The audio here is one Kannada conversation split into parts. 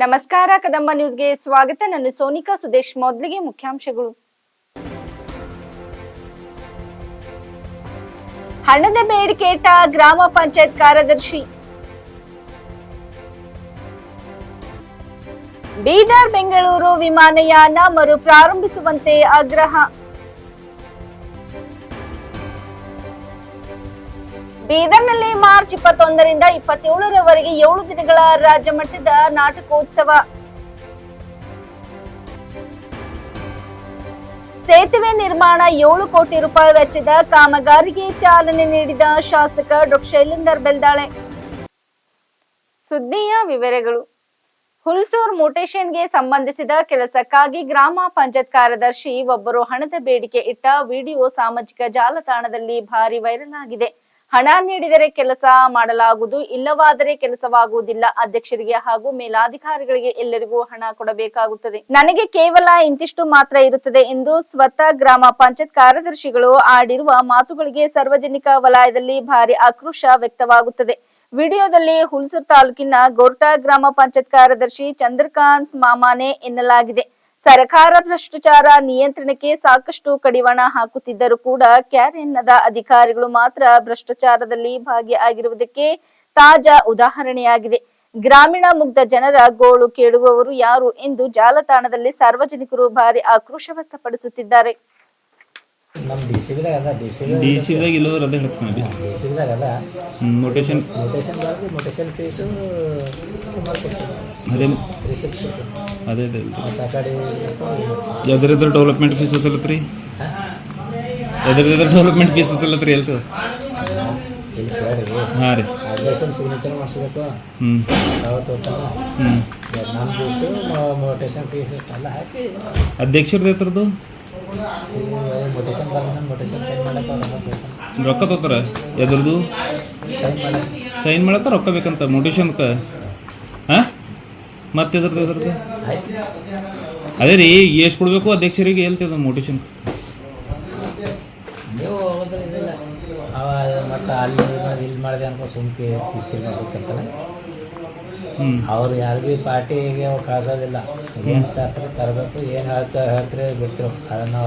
ನಮಸ್ಕಾರ, ಕದಂಬ ನ್ಯೂಸ್ಗೆ ಸ್ವಾಗತ. ನಾನು ಸೋನಿಕಾ ಸುದೇಶ್, ಮೊದಲಿಗೆ ಮುಖ್ಯಾಂಶಗಳು. ಹಣದ ಬೇಡಿಕೆ ಗ್ರಾಮ ಪಂಚಾಯತ್ ಕಾರ್ಯದರ್ಶಿ. ಬೀದರ್, ಬೆಂಗಳೂರು ವಿಮಾನಯಾನ ಮರು ಪ್ರಾರಂಭಿಸುವಂತೆ ಆಗ್ರಹ. ಬೀದರ್ನಲ್ಲಿ ಮಾರ್ಚ್ ಇಪ್ಪತ್ತೊಂದರಿಂದ ಇಪ್ಪತ್ತೇಳರವರೆಗೆ ಏಳು ದಿನಗಳ ರಾಜ್ಯ ಮಟ್ಟದ ನಾಟಕೋತ್ಸವ. ಸೇತುವೆ ನಿರ್ಮಾಣ ಏಳು ಕೋಟಿ ರೂಪಾಯಿ ವೆಚ್ಚದ ಕಾಮಗಾರಿಗೆ ಚಾಲನೆ ನೀಡಿದ ಶಾಸಕ ಡಾಕ್ಟರ್ ಶೈಲೇಂದರ್ ಬೆಲ್ದಾಳೆ. ಸುದ್ದಿಯ ವಿವರಗಳು. ಹುಲ್ಸೂರ್ ಮ್ಯೂಟೇಷನ್ಗೆ ಸಂಬಂಧಿಸಿದ ಕೆಲಸಕ್ಕಾಗಿ ಗ್ರಾಮ ಪಂಚಾಯತ್ ಕಾರ್ಯದರ್ಶಿ, ಒಬ್ಬರು ಹಣದ ಬೇಡಿಕೆ ಇಟ್ಟ, ವಿಡಿಯೋ ಸಾಮಾಜಿಕ ಜಾಲತಾಣದಲ್ಲಿ ಭಾರಿ ವೈರಲ್ ಆಗಿದೆ. ಹಣ ನೀಡಿದರೆ ಕೆಲಸ ಮಾಡಲಾಗುವುದು, ಇಲ್ಲವಾದರೆ ಕೆಲಸವಾಗುವುದಿಲ್ಲ. ಅಧ್ಯಕ್ಷರಿಗೆ ಹಾಗೂ ಮೇಲಾಧಿಕಾರಿಗಳಿಗೆ ಎಲ್ಲರಿಗೂ ಹಣ ಕೊಡಬೇಕಾಗುತ್ತದೆ. ನನಗೆ ಕೇವಲ ಇಂತಿಷ್ಟು ಮಾತ್ರ ಇರುತ್ತದೆ ಎಂದು ಸ್ವತಃ ಗ್ರಾಮ ಪಂಚಾಯತ್ ಕಾರ್ಯದರ್ಶಿಗಳು ಆಡಿರುವ ಮಾತುಗಳಿಗೆ ಸಾರ್ವಜನಿಕ ವಲಯದಲ್ಲಿ ಭಾರಿ ಆಕ್ರೋಶ ವ್ಯಕ್ತವಾಗುತ್ತದೆ. ವಿಡಿಯೋದಲ್ಲಿ ಹುಲ್ಸೂರ್ ತಾಲೂಕಿನ ಗೋರ್ಟಾ ಗ್ರಾಮ ಪಂಚಾಯತ್ ಕಾರ್ಯದರ್ಶಿ ಚಂದ್ರಕಾಂತ್ ಮಾಮಾನೆ ಎನ್ನಲಾಗಿದೆ. ಸರ್ಕಾರ ಭ್ರಷ್ಟಾಚಾರ ನಿಯಂತ್ರಣಕ್ಕೆ ಸಾಕಷ್ಟು ಕಡಿವಾಣ ಹಾಕುತ್ತಿದ್ದರೂ ಕೂಡ ಕ್ಯಾರೆನ್ನದ ಅಧಿಕಾರಿಗಳು ಮಾತ್ರ ಭ್ರಷ್ಟಾಚಾರದಲ್ಲಿ ಭಾಗಿಯಾಗಿರುವುದಕ್ಕೆ ತಾಜಾ ಉದಾಹರಣೆಯಾಗಿದೆ. ಗ್ರಾಮೀಣ ಮುಗ್ಧ ಜನರ ಗೋಳು ಕೇಳುವವರು ಯಾರು ಎಂದು ಜಾಲತಾಣದಲ್ಲಿ ಸಾರ್ವಜನಿಕರು ಭಾರಿ ಆಕ್ರೋಶ ವ್ಯಕ್ತಪಡಿಸುತ್ತಿದ್ದಾರೆ. ನಮ್ಮ ಡಿ ಸಿ ಬಿದಾಗ ಅದ ಡಿ ಸಿ ಡಿ ಸಿ ದಾಗ ಇಲ್ಲದ್ರ ಅದೇ ಹೇಳ್ತೀನಿ ಅಭಿ ಡಿ ಸಿ ಬಿದಾಗ ಅದ. ಮೊಟೇಶನ್ ಮೊಟೇಶನ್ ಬರ್ದು ಮೊಟೇಶನ್ ಫೀಸು ಮಾಡ್ಕೊಡ್ತೀವಿ ಅದೇ ಅದೇ ಅದೇ ಎದ್ರ ಡೆವಲಪ್ಮೆಂಟ್ ಫೀಸ್ ಹಚ್ಚಲತ್ರಿ ಎದ್ರ ಎದ್ರ ಡೆವಲಪ್ಮೆಂಟ್ ಫೀಸ್ ರೀ ಹೇಳ್ತದ? ಇಲ್ಲಿ ಕೇಳ್ರಿ ಹಾಂ ರೀ. ಸಿಗ್ನೇಚರ್ ಮಾಡಿಸ್ಬೇಕು. ಹ್ಞೂ ಫೀಸ್ ಎಲ್ಲ ಹಾಕಿ. ಅಧ್ಯಕ್ಷರದ್ದು. ರೊಕ್ಕ ತೊಗೊತಾರ? ಎದ್ರದ್ದು ಸೈನ್ ಮಾಡಕ್ಕೆ. ರೊಕ್ಕ ಬೇಕಂತ ಮೊಟೇಶನ್ಕ ಹಾಂ ಮತ್ತೆ ಅದೇ ರೀ ಎಷ್ಟು ಕೊಡಬೇಕು ಅಧ್ಯಕ್ಷರಿಗೆ ಹೇಳ್ತಿದ್ದ ಮೋಟಿವೇಶನ್ ನೀವು ಇದಿಲ್ಲ. ಅವ ಮತ್ತು ಅಲ್ಲಿ ಇಲ್ಲಿ ಮಾಡಿದೆ ಅನ್ಕೋ ಸುಮ್ಕೆ ಮಾಡ್ಬೇಕಂತಾನೆ. ಅವ್ರು ಯಾರು ಭೀ ಪಾರ್ಟಿಗೆ ಅವ್ರು ಕಳ್ಸೋದಿಲ್ಲ. ಏನು ತರ್ತಾರೆ ತರಬೇಕು ಏನು ಹೇಳ್ತಾ ಹೇಳ್ತಾರೆ ಬಿಡ್ತಿರು ಅದನ್ನು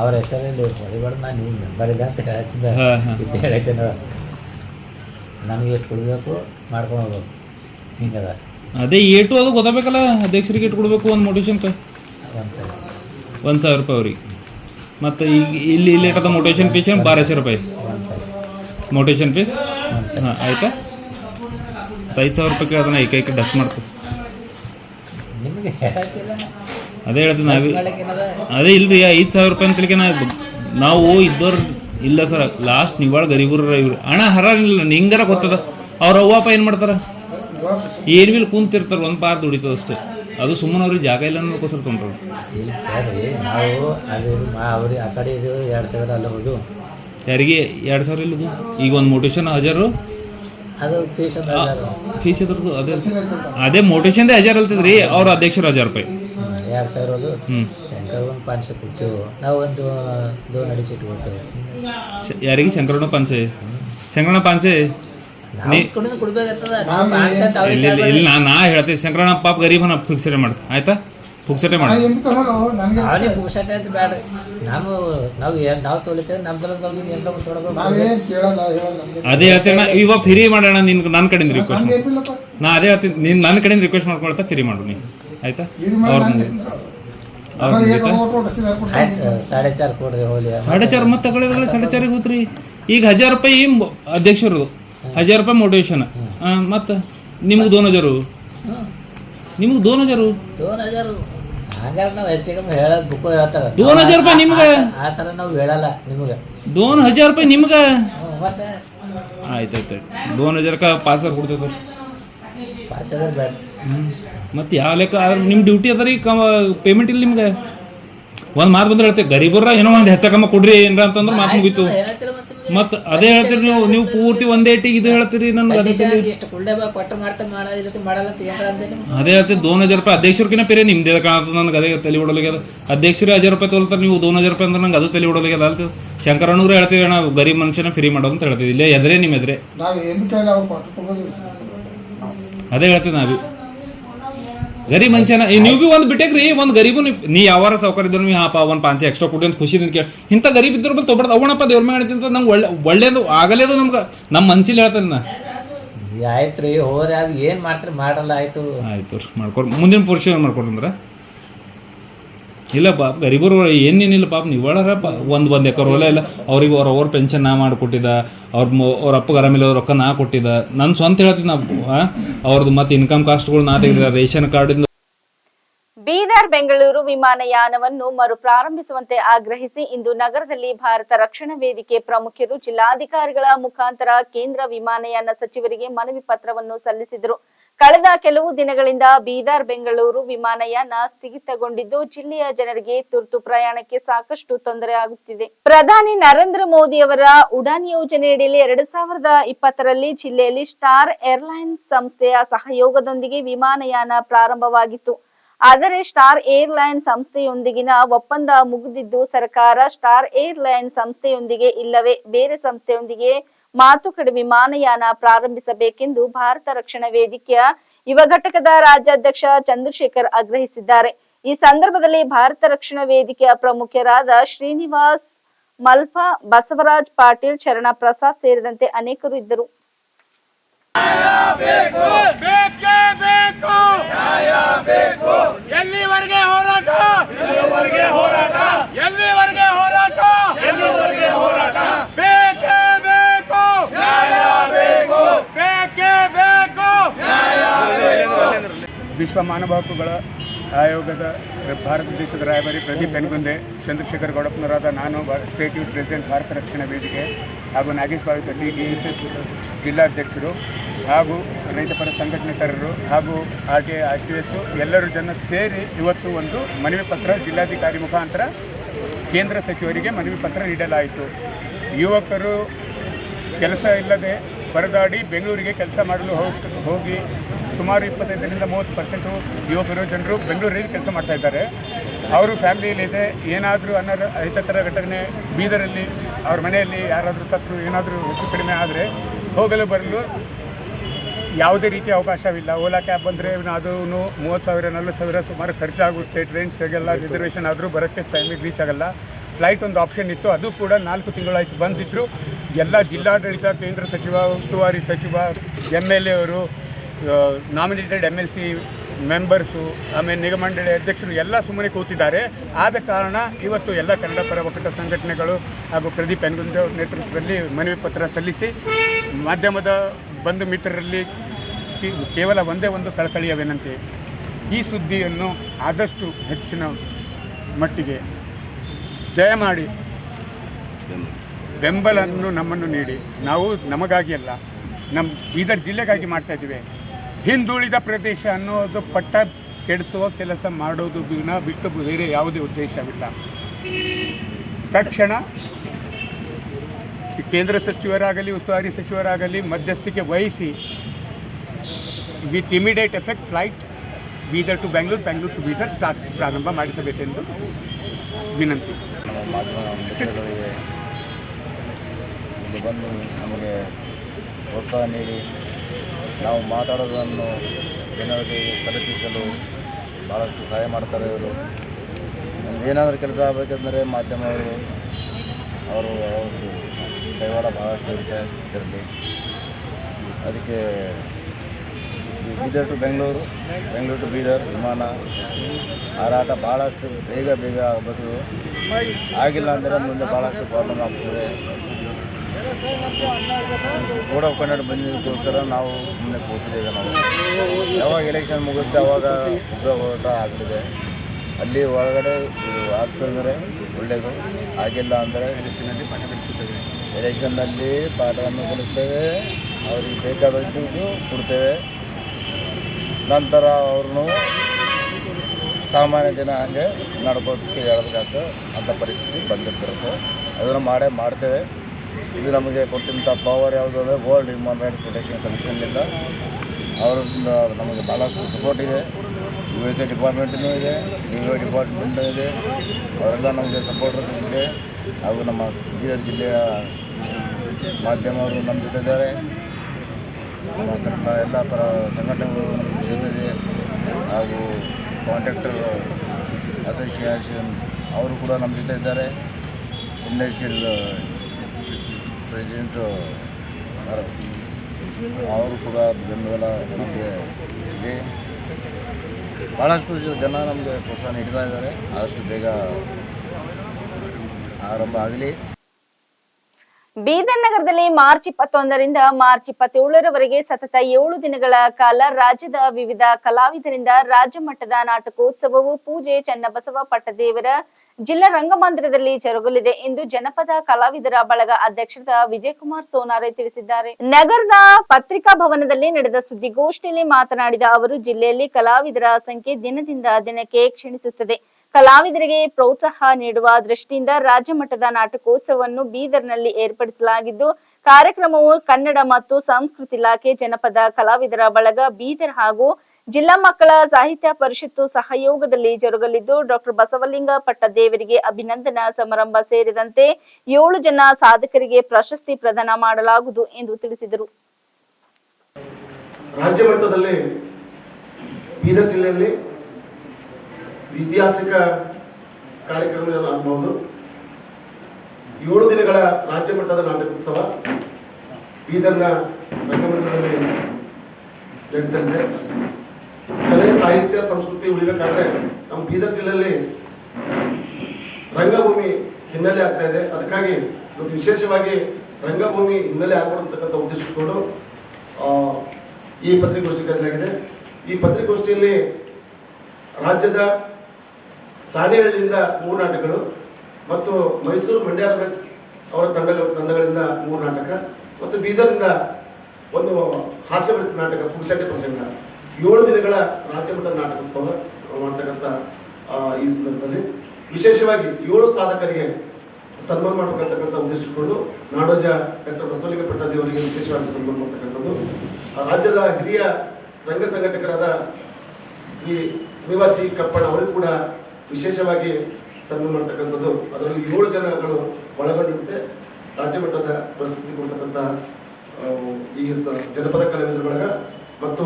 ಅವ್ರ ಹೆಸರಲ್ಲಿ ಹೊಡಿಬಾರ್ದು ನಾನು ನೀವು ಮೆಂಬರ್ ಇದೆ ಅಂತ ಹೇಳ್ತಿದ್ದೆ. ಇದು ನನಗೆ ಎಷ್ಟು ಕೊಡಬೇಕು ಮಾಡ್ಕೊಂಡು ಹೋಗ್ಬೇಕು. ಹಿಂಗದ. ಅದೇ ಏಟು ಅದು ಗೊತ್ತಾಗಬೇಕಲ್ಲ? ಅಧ್ಯಕ್ಷರಿಗೆ ಇಟ್ಟು ಕೊಡಬೇಕು ಒಂದು ಮೊಟೇಶನ್ಕ ಒಂದು ಸಾವಿರ ರೂಪಾಯಿ ಅವ್ರಿಗೆ. ಮತ್ತು ಈಗ ಇಲ್ಲಿ ಇಲ್ಲಿ ಇಟ್ಟದ ಮೋಟಿವೇಶನ್ ಫೀಸ್ ಏನು? ರೂಪಾಯಿ ಸಾವಿರ ಸಲ ಮೊಟೇಶನ್ ಫೀಸ್ ಹಾಂ ಆಯಿತಾ? ಐದು ಸಾವಿರ ರೂಪಾಯಿ ಕೇಳೋದನ್ನ ಏಕೈಕ ಡಸ್ಟ್ ಮಾಡ್ತು ಅದೇ ಹೇಳ್ತೀನಿ ನಾವೇ ಅದೇ ಇಲ್ರಿ ಐದು ಸಾವಿರ ರೂಪಾಯಿ ಅಂತಲಿಕ್ಕೆ ನಾ ನಾವು ಇದ್ದವ್ರು ಇಲ್ಲ ಸರ್ ಲಾಸ್ಟ್ ನಿವಾಳ ಗರೀಬರು ಇವ್ರು. ಹಣ ಹರ ಇಲ್ಲ ನಿಂಗಾರ ಗೊತ್ತದ? ಅವ್ರ ಅವ್ವಪ್ಪ ಏನು ಮಾಡ್ತಾರ? ಏನು ಬಿಲ್ ಕುಂತಿರ್ತಾರೆ ಒಂದು ಪಾರ್ ದುಡಿತದ ಅಷ್ಟೇ. ಅದು ಸುಮ್ಮನೆ ಅವ್ರಿಗೆ ಜಾಗ ಇಲ್ಲ ಅನ್ನೋಕೋಸ್ಕರ ತೊಂದ್ರೆ ಇಲ್ಲಿ ನಾವು ಮಾ ಅವ್ರಿಗೆ ಆ ಕಡೆ ಇದು ಎರಡು ಸಾವಿರ ಅಲ್ಲ ಹೋದು ಯಾರಿಗೆ? ಎರಡು ಸಾವಿರ ಇಲ್ಲದು? ಈಗ ಒಂದು ಮೋಟಿವೇಶನ್ ಹಜಾರು? ಅದು ಫೀಸ್ ಫೀಸ್ ಎದ್ರದ್ದು ಅದೇ. ಅದೇ ಮೋಟಿವೇಶನ್ದೇ ಹಜಾರ್ ಅಲ್ತದ್ರಿ ಅವ್ರ ಅಧ್ಯಕ್ಷರು ಹಜಾರ್ ರೂಪಾಯಿ ಎರಡು ಸಾವಿರ ಅದು. ಶಂಕರ್ ಒಂದು ಪಾನ್ಸ ಕೊಡ್ತೇವೆ. ನಾವು ಒಂದು ದೋ ಅಡಿಸಿ ಇಟ್ಕೊಳ್ತೇವೆ ಯಾರಿಗೆ? ಶಂಕರಣ್ಣ ಪಾನ್ಸೆ? ಶಂಕರಣ್ಣ ಪಾನ್ಸೆ? ಕೊಡ್ಬೇಕಾಗ್ತದ. ನಾವು ಅವ್ರಿಗೆ ಇಲ್ಲಿ ಇಲ್ಲಿ- ಇಲ್ಲಿ ನಾ ನಾ ಹೇಳ್ತೀನಿ ಶಂಕರಣ್ಣ ಪಾಪ ಗರೀಬನ ಫಿಕ್ಸಡೆ ಮಾಡ್ತ ಆಯ್ತಾ? ಫಿಕ್ಸಡೆ ಮಾಡ ಪುಕ್ಸಟ್ಟೆ ಅಂತ ಬೇಡ. ನಾವು ನಾವು ಏನ್ ನಾವು ತೊಳಿತೇವೆ ನಮ್ಮ ಒಂದು ತೊಡಬೇಕು ನಾವೇನ್ ಕೇಳಲ್ಲ ಹೇಳಲ್ಲ ನಮ್ಗೆ ಅದೇ ಹೇಳ್ತೀನಿ ನಾ ಇವಾಗ ಫ್ರೀ ಮಾಡೋಣ ನಿನ್ ನನ್ನ ಕಡೆಯಿಂದ ರಿಕ್ವೆಸ್ಟ್ ನಾ ಅದೇ ಹೇಳ್ತೀನಿ ನೀನು ನನ್ನ ಕಡೆಯಿಂದ ರಿಕ್ವೆಸ್ಟ್ ಮಾಡ್ಕೊಳ್ತಾ ಫ್ರೀ ಮಾಡು ನೀ ಆಯ್ತಾ? ಮಾಡಿ ಅವ್ರ ನಾನು ಆಯ್ತು ಸಾಡೆ ಚಾರ್ ಹೋಲಿ. ಸಾಡೆ ಚಾರ್ ಮತ್ತೆ ತಗೊಳ್ಳಿದ್ರೆ ಸಾಡೆ ಚಾರಿಗೆ ಹೋತ್ರಿ. ಈಗ ಹಜಾರ್ ರೂಪಾಯಿ ಅಧ್ಯಕ್ಷರು ಅಧ್ಯಕ್ಷರದು. ಹಜಾರ್ ರೂಪಾಯಿ ಮೋಟಿವೇಶನ್ ಮತ್ತು ನಿಮ್ಗೆ ದೋನ್ ಹಜಾರು? ನಿಮ್ಗೆ ದೋನ್ ಹಜಾರು? ದೋನ್ ಹಜಾರು. ಹಂಗಾರೆ ನಾವು ಹೆಚ್ಚು ಕಮ್ಮಿ ಹೇಳೋದು ಬುಕ್ ಹೇಳ್ತಾರ. ದೋನ್ ಹಜಾರ್ ರೂಪಾಯಿ ನಿಮ್ಗೆ? ಆ ಥರ ನಾವು ಹೇಳಲ್ಲ ನಿಮಗೆ. ದೋನ್ ಹಜಾರ್ ರೂಪಾಯಿ ನಿಮ್ಗೆ? ಮತ್ತೆ? ಆಯ್ತು. ಆಯ್ತು ಆಯ್ತು ದೋನ್ ಹಜಾರ್ಕ ಪಾಸರ್ ಕೊಡ್ತೇವೆ ಪಾಸ್ ಹಜಾರ್ ಬೇಡ ಮತ್ತು ಯಾವ ಲೆಕ್ಕ ನಿಮ್ಮ ಡ್ಯೂಟಿ ಅದ ರೀ? ಕಮ ಪೇಮೆಂಟ್ ಇಲ್ಲ ನಿಮ್ಗೆ? ಒಂದು ಮಾತು ಬಂದ್ರೆ ಹೇಳ್ತೀವಿ ಗರೀಬರ ಏನೋ ಒಂದು ಹೆಚ್ಚ ಕಮ್ಮ ಕೊಡ್ರಿ ಏನ್ರ ಅಂತಂದ್ರೆ ಮಾತು ಮುಗೀತು. ಮತ್ತೆ ಅದೇ ಹೇಳ್ತೀರಿ ನೀವು ನೀವು ಪೂರ್ತಿ ಒಂದೇ ಏಟಿಗೆ ಇದು ಹೇಳ್ತೀರಿ ನನಗೆ ಅದೇ ಅದೇ ಹೇಳ್ತೀವಿ ದೋನ್ ಹಜಾರ್ ರೂಪಾಯಿ ಅಧ್ಯಕ್ಷರ್ಕಿನ ಬೇರೆ ನಿಮ್ದೇ ಕಾಣ್ತದೆ ನನಗೆ ಅದೇ ತಲೆ ಹೊಡಲಾಗ್ಯದ ಅಧ್ಯಕ್ಷರೇ ಹಜಾರ್ ರೂಪಾಯಿ ತೋಲ್ತಾರೆ ನೀವು ದೋನ್ ಹಜಾರ್ ರೂಪಾಯಿ ಅಂದ್ರೆ ನಂಗೆ ಅದು ತಲೆ ಹೊಡಲಾಗ್ಯದ ಅಲ್ತ ಶಂಕರಣ್ಣವ್ರು ಹೇಳ್ತೀವಿ ಅಣ್ಣ ಗರೀಬ್ ಮನುಷ್ಯನ ಫ್ರೀ ಮಾಡೋದು ಅಂತ ಹೇಳ್ತೀವಿ. ಇಲ್ಲೇ ಎದ್ರೆ ನಿಮ್ಮ ಎದ್ರೆ. ನಾವು ಅದೇ ಹೇಳ್ತೀವಿ ನಾವೇ ಗರೀಬ್ ಮನುಷ್ಯನ ಈ ನೀವು ಬಿ ಒಂದು ಬಿಟ್ಟೇಕ್ರಿ ಒಂದು ಗರೀಬು ನೀ- ಯಾವಾರ ಸೌಕರ್ಯ ಇದ್ರು ನೀವು ಹಾಪ ಒಂದು ಪಾಂಚೆ ಎಕ್ಸ್ಟ್ರಾ ಕೊಡಿ ಅಂತ ಖುಷಿ ಕೇಳಿ ಇಂಥ ಗರೀಬ್ ಇದ್ರ ಬಲ್ ತೊಗೊಬಾರ್ದು. ಅವಣಪ್ಪ ದೇವ್ರ ಮೇಲೆ ಅಂತ ನಂಗೆ ಒಳ್ಳೆ ಒಳ್ಳೇದು ಆಗಲೇದು ನಮ್ಗೆ. ನಮ್ಮ ಮನ್ಸಿಲ್ ಹೇಳ್ತದೆ ನಾ ಆಯ್ತು ರೀ ಹೋರಿ ಅದು ಏನು ಮಾಡ್ತೀರಿ ಮಾಡಲ್ಲ ಆಯಿತು. ಆಯ್ತು ಮಾಡ್ಕೊಂಡು ಮುಂದಿನ ಪುರುಷ ಮಾಡ್ಕೊಡ್ರಂದ್ರ ಇಲ್ಲ ಪಾಪ, ಗರೀಬರು ಏನೇನಿಲ್ಲ ಪಾಪ ನಿವಾಳರ ಪಾ ಒಂದು ಒಂದು ಎಕರೆ ಹೊಲ ಇಲ್ಲ, ಅವ್ರಿಗೆ ಅವ್ರ ಅವ್ರ ಪೆನ್ಷನ್ ನಾ ಮಾಡಿಕೊಟ್ಟಿದ್ದ ಅವ್ರ ಅವ್ರ ಅಪ್ಪಗೆ ಆರಾಮಿಲ್ಲ ರೊಕ್ಕ ನಾ ಕೊಟ್ಟಿದ್ದ ನನ್ನ ಸ್ವಂತ ಹೇಳ್ತೀನಿ ನಾವು ಅವ್ರದ್ದು ಮತ್ತೆ ಇನ್ಕಮ್ ಕಾಸ್ಟ್ಗಳು ನಾ ತೆಗೆದ ರೇಷನ್ ಕಾರ್ಡಿಂದ. ಬೀದರ್ ಬೆಂಗಳೂರು ವಿಮಾನಯಾನವನ್ನು ಮರು ಪ್ರಾರಂಭಿಸುವಂತೆ ಆಗ್ರಹಿಸಿ ಇಂದು ನಗರದಲ್ಲಿ ಭಾರತ ರಕ್ಷಣಾ ವೇದಿಕೆ ಪ್ರಮುಖರು ಜಿಲ್ಲಾಧಿಕಾರಿಗಳ ಮುಖಾಂತರ ಕೇಂದ್ರ ವಿಮಾನಯಾನ ಸಚಿವರಿಗೆ ಮನವಿ ಪತ್ರವನ್ನು ಸಲ್ಲಿಸಿದರು. ಕಳೆದ ಕೆಲವು ದಿನಗಳಿಂದ ಬೀದರ್ ಬೆಂಗಳೂರು ವಿಮಾನಯಾನ ಸ್ಥಗಿತಗೊಂಡಿದ್ದು, ಜಿಲ್ಲೆಯ ಜನರಿಗೆ ತುರ್ತು ಪ್ರಯಾಣಕ್ಕೆ ಸಾಕಷ್ಟು ತೊಂದರೆ ಆಗುತ್ತಿದೆ. ಪ್ರಧಾನಿ ನರೇಂದ್ರ ಮೋದಿ ಅವರ ಉಡಾನ್ ಯೋಜನೆಯಡಿಯಲ್ಲಿ ಎರಡ್ ಸಾವಿರದ ಇಪ್ಪತ್ತರಲ್ಲಿ ಜಿಲ್ಲೆಯಲ್ಲಿ ಸ್ಟಾರ್ ಏರ್ಲೈನ್ಸ್ ಸಂಸ್ಥೆಯ ಸಹಯೋಗದೊಂದಿಗೆ ವಿಮಾನಯಾನ ಪ್ರಾರಂಭವಾಗಿತ್ತು. ಆದರೆ ಸ್ಟಾರ್ ಏರ್ಲೈನ್ ಸಂಸ್ಥೆಯೊಂದಿಗಿನ ಒಪ್ಪಂದ ಮುಗಿದಿದ್ದು, ಸರ್ಕಾರ ಸ್ಟಾರ್ ಏರ್ಲೈನ್ ಸಂಸ್ಥೆಯೊಂದಿಗೆ ಇಲ್ಲವೇ ಬೇರೆ ಸಂಸ್ಥೆಯೊಂದಿಗೆ ಮಾತುಕತೆ ವಿಮಾನಯಾನ ಪ್ರಾರಂಭಿಸಬೇಕೆಂದು ಭಾರತ ರಕ್ಷಣಾ ವೇದಿಕೆಯ ಯುವ ಘಟಕದ ರಾಜ್ಯಾಧ್ಯಕ್ಷ ಚಂದ್ರಶೇಖರ್ ಆಗ್ರಹಿಸಿದ್ದಾರೆ. ಈ ಸಂದರ್ಭದಲ್ಲಿ ಭಾರತ ರಕ್ಷಣಾ ವೇದಿಕೆಯ ಪ್ರಮುಖರಾದ ಶ್ರೀನಿವಾಸ್ ಮಲ್ಫಾ, ಬಸವರಾಜ್ ಪಾಟೀಲ್, ಶರಣ ಪ್ರಸಾದ್ ಸೇರಿದಂತೆ ಅನೇಕರು ಇದ್ದರು. ಹೋರಾಟ ಎಲ್ಲಿವರೆಗೆ ಹೋರಾಟ ಎಲ್ಲಿವರೆಗೆ ಹೋರಾಟ ಎಲ್ಲಿವರೆಗೆ ಹೋರಾಟ ಬೇಕೇ ಬೇಕು ನ್ಯಾಯ ಬೇಕು ಬೇಕೇ ಬೇಕು ನ್ಯಾಯ ವಿಶ್ವ ಮಾನವ ಹಕ್ಕುಗಳ ಆಯೋಗದ ಭಾರತ ದೇಶದ ರಾಯಭಾರಿ ಪ್ರದೀಪ್ ಬೆನ್ಗುಂದೆ ಚಂದ್ರಶೇಖರ್ ಗೌಡಪ್ಪನವರಾದ ನಾನು state youth president Bharat Rakshana Vedike ಹಾಗೂ Nagesh Bavikatti D S S ಜಿಲ್ಲಾಧ್ಯಕ್ಷರು ಹಾಗೂ ರೈತಪರ ಸಂಘಟನೆಕಾರರು ಹಾಗೂ ಆರ್ ಟಿ ಆಕ್ಟಿವಿಸ್ಟು ಎಲ್ಲರೂ ಜನ ಸೇರಿ ಇವತ್ತು ಒಂದು ಮನವಿ ಪತ್ರ ಜಿಲ್ಲಾಧಿಕಾರಿ ಮುಖಾಂತರ ಕೇಂದ್ರ ಸಚಿವರಿಗೆ ಮನವಿ ಪತ್ರ ನೀಡಲಾಯಿತು. ಯುವಕರು ಕೆಲಸ ಇಲ್ಲದೆ ಪರದಾಡಿ ಬೆಂಗಳೂರಿಗೆ ಕೆಲಸ ಮಾಡಲು ಹೋಗಿ ಸುಮಾರು ಇಪ್ಪತ್ತೈದರಿಂದ ಮೂವತ್ತು ಪರ್ಸೆಂಟು ಯುವಕರು ಜನರು ಬೆಂಗಳೂರಲ್ಲಿ ಕೆಲಸ ಮಾಡ್ತಾ ಇದ್ದಾರೆ. ಅವರು ಫ್ಯಾಮಿಲಿಯಲ್ಲಿದೆ ಏನಾದರೂ ಅನರ ಅಹಿತಕರ ಘಟನೆ ಬೀದರಲ್ಲಿ ಅವ್ರ ಮನೆಯಲ್ಲಿ ಯಾರಾದರೂ ಸತ್ರು ಏನಾದರೂ ಹೆಚ್ಚು ಕಡಿಮೆ ಆದರೆ ಹೋಗಲು ಬರಲು ಯಾವುದೇ ರೀತಿಯ ಅವಕಾಶವಿಲ್ಲ. ಓಲಾ ಕ್ಯಾಬ್ ಬಂದರೆ ಅದು ಮೂವತ್ತು ಸಾವಿರ ನಲ್ವತ್ತು ಸಾವಿರ ಸುಮಾರು ಖರ್ಚಾಗುತ್ತೆ. ಟ್ರೈನ್ ಸಿಗಲ್ಲ ರಿಸರ್ವೇಷನ್ ಆದರೂ ಬರೋಕ್ಕೆ ಟೈಮಿಗೆ ರೀಚ್ ಆಗಲ್ಲ. ಫ್ಲೈಟ್ ಒಂದು ಆಪ್ಷನ್ ಇತ್ತು. ಅದು ಕೂಡ ನಾಲ್ಕು ತಿಂಗಳಾಯಿತು ಬಂದಿದ್ರು. ಎಲ್ಲ ಜಿಲ್ಲಾಡಳಿತ ಕೇಂದ್ರ ಸಚಿವ ಉಸ್ತುವಾರಿ ಸಚಿವ ಎಂ ಎಲ್ ಎ ಅವರು nominated M L C members ಆಮೇಲೆ ನಿಗಮ ಮಂಡಳಿ ಅಧ್ಯಕ್ಷರು ಎಲ್ಲ ಸುಮ್ಮನೆ ಕೂತಿದ್ದಾರೆ. ಆದ ಕಾರಣ ಇವತ್ತು ಎಲ್ಲ ಕನ್ನಡ ಪರ ಒಕ್ಕೂಟ ಸಂಘಟನೆಗಳು ಹಾಗೂ ಪ್ರದೀಪ್ ಅವ್ರ ನೇತೃತ್ವದಲ್ಲಿ ಮನವಿ ಪತ್ರ ಸಲ್ಲಿಸಿ ಮಾಧ್ಯಮದ ಬಂಧು ಮಿತ್ರರಲ್ಲಿ ಕೇವಲ ಒಂದೇ ಒಂದು ಕಳಕಳಿಯ ವಿನಂತಿ ಈ ಸುದ್ದಿಯನ್ನು ಆದಷ್ಟು ಹೆಚ್ಚಿನ ಮಟ್ಟಿಗೆ ದಯಮಾಡಿ ಬೆಂಬಲವನ್ನು ನಮ್ಮನ್ನು ನೀಡಿ. ನಾವು ನಮಗಾಗಿ ಅಲ್ಲ ನಮ್ಮ ಬೀದರ್ ಜಿಲ್ಲೆಗಾಗಿ ಮಾಡ್ತಾ ಇದ್ದೀವಿ. ಹಿಂದುಳಿದ ಪ್ರದೇಶ ಅನ್ನೋದು ಪಟ್ಟ ಕೆಡಿಸುವ ಕೆಲಸ ಮಾಡೋದು ಬಿನ ಬಿಟ್ಟು ಬೇರೆ ಯಾವುದೇ ಉದ್ದೇಶವಿಲ್ಲ. ತಕ್ಷಣ ಕೇಂದ್ರ ಸಚಿವರಾಗಲಿ, ಉಸ್ತುವಾರಿ ಸಚಿವರಾಗಲಿ, ಮಧ್ಯಸ್ಥಿಕೆ ವಹಿಸಿ with immediate effect flight Bidar to Bengaluru Bengaluru to Bidar start ಪ್ರಾರಂಭ ಮಾಡಿಸಬೇಕೆಂದು ವಿನಂತಿ. ಬಂದು ನಮಗೆ ಪ್ರೋತ್ಸಾಹ ನೀಡಿ. ನಾವು ಮಾತಾಡೋದನ್ನು ಜನರಿಗೆ ತಲುಪಿಸಲು ಭಾಳಷ್ಟು ಸಹಾಯ ಮಾಡ್ತಾರೆ ಇವರು. ಏನಾದರೂ ಕೆಲಸ ಆಗಬೇಕೆಂದರೆ ಮಾಧ್ಯಮವರು ಅವರು ಅವ್ರದ್ದು ಕೈವಾಡ ಭಾಳಷ್ಟು ಇರುತ್ತೆ ಇದರಲ್ಲಿ. ಅದಕ್ಕೆ ಬೀದರ್ ಟು ಬೆಂಗಳೂರು ಬೆಂಗಳೂರು ಟು ಬೀದರ್ ವಿಮಾನ ಹಾರಾಟ ಭಾಳಷ್ಟು ಬೇಗ ಬೇಗ ಆಗಬೇಕು. ಆಗಿಲ್ಲ ಅಂದರೆ ಮುಂದೆ ಭಾಳಷ್ಟು ಪ್ರಾಬ್ಲಮ್ ಆಗ್ತದೆ. ಕೋಡ್ ಆಫ್ ಕನ್ನಡ ಬಂದಿದ್ದಕ್ಕೋಸ್ಕರ ನಾವು ಮುಂದೆ ಕೂತಿದ್ದೇವೆ ನಾವು. ಯಾವಾಗ ಎಲೆಕ್ಷನ್ ಮುಗುತ್ತೆ ಅವಾಗ ಉಗ್ರ ಹೋರಾಟ ಆಗಲಿದೆ ಅಲ್ಲಿ ಒಳಗಡೆ ಆಗ್ತಂದರೆ ಒಳ್ಳೆಯದು ಆಗಿಲ್ಲ ಅಂದರೆ ಎಲೆಕ್ಷನಲ್ಲಿ ಪಾಠ ಎಲೆಕ್ಷನ್ನಲ್ಲಿ ಪಾಠವನ್ನು ಕಲಿಸ್ತೇವೆ ಅವ್ರಿಗೆ ಬೇಕಾದಷ್ಟು ಕೊಡ್ತೇವೆ. ನಂತರ ಅವ್ರನ್ನು ಸಾಮಾನ್ಯ ಜನ ಹಾಗೆ ನಡ್ಕೋದಕ್ಕೆ ಹೇಳಬೇಕಾಗ್ತದೆ ಅಂಥ ಪರಿಸ್ಥಿತಿ ಬಂದಿರ್ತಿರುತ್ತೆ ಅದನ್ನು ಮಾಡೇ ಮಾಡ್ತೇವೆ. ಇದು ನಮಗೆ ಕೊಟ್ಟಂಥ ಪವರ್ ಯಾವುದು ಅಂದರೆ ವರ್ಲ್ಡ್ ಹ್ಯೂಮನ್ ರೈಟ್ಸ್ ಪ್ರೊಟೆಕ್ಷನ್ ಕಮಿಷನ್ನಿಂದ ಅವರಿಂದ ನಮಗೆ ಭಾಳಷ್ಟು ಸಪೋರ್ಟ್ ಇದೆ. ಯು ಎಸ್ ಎ ಡಿಪಾರ್ಟ್ಮೆಂಟೂ ಇದೆ ಡಿ ಒ ಡಿಪಾರ್ಟ್ಮೆಂಟು ಇದೆ. ಅವರೆಲ್ಲ ನಮಗೆ ಸಪೋರ್ಟರ್ಸ್ ಇದೆ ಹಾಗೂ ನಮ್ಮ ಬೀದರ್ ಜಿಲ್ಲೆಯ ಮಾಧ್ಯಮವರು ನಮ್ಮ ಜೊತೆ ಇದ್ದಾರೆ ನಮ್ಮ ಎಲ್ಲ ಪರ ಸಂಘಟನೆಗಳು ನಮ್ಮ ಜೊತೆಗೆ ಹಾಗೂ ಕಾಂಟ್ರಾಕ್ಟರ್ ಅಸೋಸಿಯೇಷನ್ ಅವರು ಕೂಡ ನಮ್ಮ ಜೊತೆ ಇದ್ದಾರೆ ಇಂಡಸ್ಟ್ರಿಯಲ್ ಪ್ರೆಸಿಡೆಂಟು ಅವರು. ಕೂಡ ಬೆಂಬಲ ನಮಗೆ ಇದೆ. ಭಾಳಷ್ಟು ಜನ ನಮಗೆ ಪ್ರೋತ್ಸಾಹ ನೀಡ್ತಾ ಇದ್ದಾರೆ. ಆದಷ್ಟು ಬೇಗ ಆರಂಭ ಆಗಲಿ. ಬೀದರ್ ನಗರದಲ್ಲಿ ಮಾರ್ಚ್ ಇಪ್ಪತ್ತೊಂದರಿಂದ ಮಾರ್ಚ್ ಇಪ್ಪತ್ತೇಳರವರೆಗೆ ಸತತ ಏಳು ದಿನಗಳ ಕಾಲ ರಾಜ್ಯದ ವಿವಿಧ ಕಲಾವಿದರಿಂದ ರಾಜ್ಯ ಮಟ್ಟದ ನಾಟಕೋತ್ಸವವು ಪೂಜೆ ಚನ್ನಬಸವ ಪಟ್ಟದೇವರ ಜಿಲ್ಲಾ ರಂಗಮಂದಿರದಲ್ಲಿ ಜರುಗಲಿದೆ ಎಂದು ಜನಪದ ಕಲಾವಿದರ ಬಳಗ ಅಧ್ಯಕ್ಷರಾದ ವಿಜಯಕುಮಾರ್ ಸೋನಾರೆ ತಿಳಿಸಿದ್ದಾರೆ. ನಗರದ ಪತ್ರಿಕಾ ಭವನದಲ್ಲಿ ನಡೆದ ಸುದ್ದಿಗೋಷ್ಠಿಯಲ್ಲಿ ಮಾತನಾಡಿದ ಅವರು, ಜಿಲ್ಲೆಯಲ್ಲಿ ಕಲಾವಿದರ ಸಂಖ್ಯೆ ದಿನದಿಂದ ದಿನಕ್ಕೆ ಕ್ಷೀಣಿಸುತ್ತದೆ. ಕಲಾವಿದರಿಗೆ ಪ್ರೋತ್ಸಾಹ ನೀಡುವ ದೃಷ್ಟಿಯಿಂದ ರಾಜ್ಯ ಮಟ್ಟದ ನಾಟಕೋತ್ಸವವನ್ನು ಬೀದರ್ನಲ್ಲಿ ಏರ್ಪಡಿಸಲಾಗಿದ್ದು, ಕಾರ್ಯಕ್ರಮವು ಕನ್ನಡ ಮತ್ತು ಸಂಸ್ಕೃತಿ ಇಲಾಖೆ ಜನಪದ ಕಲಾವಿದರ ಬಳಗ ಬೀದರ್ ಹಾಗೂ ಜಿಲ್ಲಾ ಮಕ್ಕಳ ಸಾಹಿತ್ಯ ಪರಿಷತ್ತು ಸಹಯೋಗದಲ್ಲಿ ಜರುಗಲಿದ್ದು, ಡಾಕ್ಟರ್ ಬಸವಲಿಂಗ ಪಟ್ಟದೇವರಿಗೆ ಅಭಿನಂದನಾ ಸಮಾರಂಭ ಸೇರಿದಂತೆ ಏಳು ಜನ ಸಾಧಕರಿಗೆ ಪ್ರಶಸ್ತಿ ಪ್ರದಾನ ಮಾಡಲಾಗುವುದು ಎಂದು ತಿಳಿಸಿದರು. ರಾಜ್ಯ ಮಟ್ಟದಲ್ಲಿ ಬೀದರ್ ಜಿಲ್ಲೆಯಲ್ಲಿ ಐತಿಹಾಸಿಕ ಕಾರ್ಯಕ್ರಮಗಳನ್ನು ಆಗಬಹುದು. ಏಳು ದಿನಗಳ ರಾಜ್ಯ ಮಟ್ಟದ ನಾಟಕೋತ್ಸವ ಬೀದರ್ನ ರಂಗಮಂದಿರದಲ್ಲಿ ನಡೀತಂತೆ. ಕಲೆ, ಸಾಹಿತ್ಯ, ಸಂಸ್ಕೃತಿ ಉಳಿಬೇಕಾದ್ರೆ ನಮ್ಮ ಬೀದರ್ ಜಿಲ್ಲೆಯಲ್ಲಿ ರಂಗಭೂಮಿ ಹಿನ್ನೆಲೆ ಆಗ್ತಾ ಇದೆ. ಅದಕ್ಕಾಗಿ ಇವತ್ತು ವಿಶೇಷವಾಗಿ ರಂಗಭೂಮಿ ಹಿನ್ನೆಲೆ ಆಗ್ಬಿಡತಕ್ಕಂಥ ಉದ್ದೇಶಿಸಿಕೊಂಡು ಈ ಪತ್ರಿಕೋಷ್ಠಿ ಕರೆಯಲಾಗಿದೆ ಈ ಪತ್ರಿಕೋಷ್ಠಿಯಲ್ಲಿ ರಾಜ್ಯದ ಸಾಣೆಹಳ್ಳಿಯಿಂದ ಮೂರು ನಾಟಕಗಳು ಮತ್ತು ಮೈಸೂರು ಮಂಡ್ಯ ಬಸ್ ಅವರ ತಂಡಗಳ ತಂಡಗಳಿಂದ ಮೂರು ನಾಟಕ ಮತ್ತು ಬೀದರ್ನಿಂದ ಒಂದು ಹಾಸ್ಯಭರಿತ ನಾಟಕ ಪುರುಷಾಟಿ ಪ್ರಸಂಗ. ಏಳು ದಿನಗಳ ರಾಜ್ಯಮಟ್ಟದ ನಾಟಕೋತ್ಸವ ಮಾಡ್ತಕ್ಕಂಥ ಈ ಸಂದರ್ಭದಲ್ಲಿ. ವಿಶೇಷವಾಗಿ ಏಳು ಸಾಧಕರಿಗೆ ಸನ್ಮಾನ ಮಾಡಬೇಕಂತಕ್ಕಂಥ ಉದ್ದೇಶ ಇಟ್ಕೊಂಡು ನಾಡೋಜ ಡಾಕ್ಟರ್ ಬಸವಲಿಂಗ ಪಟ್ಟದೇವರಿಗೆ ವಿಶೇಷವಾಗಿ ಸನ್ಮಾನ ಮಾಡ್ತಕ್ಕಂಥದ್ದು. ರಾಜ್ಯದ ಹಿರಿಯ ರಂಗ ಸಂಘಟಕರಾದ ಶ್ರೀ ಶ್ರೀವಾಚಿ ಕಪ್ಪಣ್ಣ ಅವರಿಗೂ ಕೂಡ ವಿಶೇಷವಾಗಿ ಸನ್ಮಾನ ಮಾಡ್ತಕ್ಕಂಥದ್ದು. ಅದರಲ್ಲಿ ಏಳು ಜನಗಳು ಒಳಗೊಂಡಿರುತ್ತೆ. ರಾಜ್ಯ ಮಟ್ಟದ ಪ್ರಸಿದ್ಧಿ ಕೊಡ್ತಕ್ಕಂಥ ಈ ಜನಪದ ಕಲಾವಿದರ ಬಳಗ ಮತ್ತು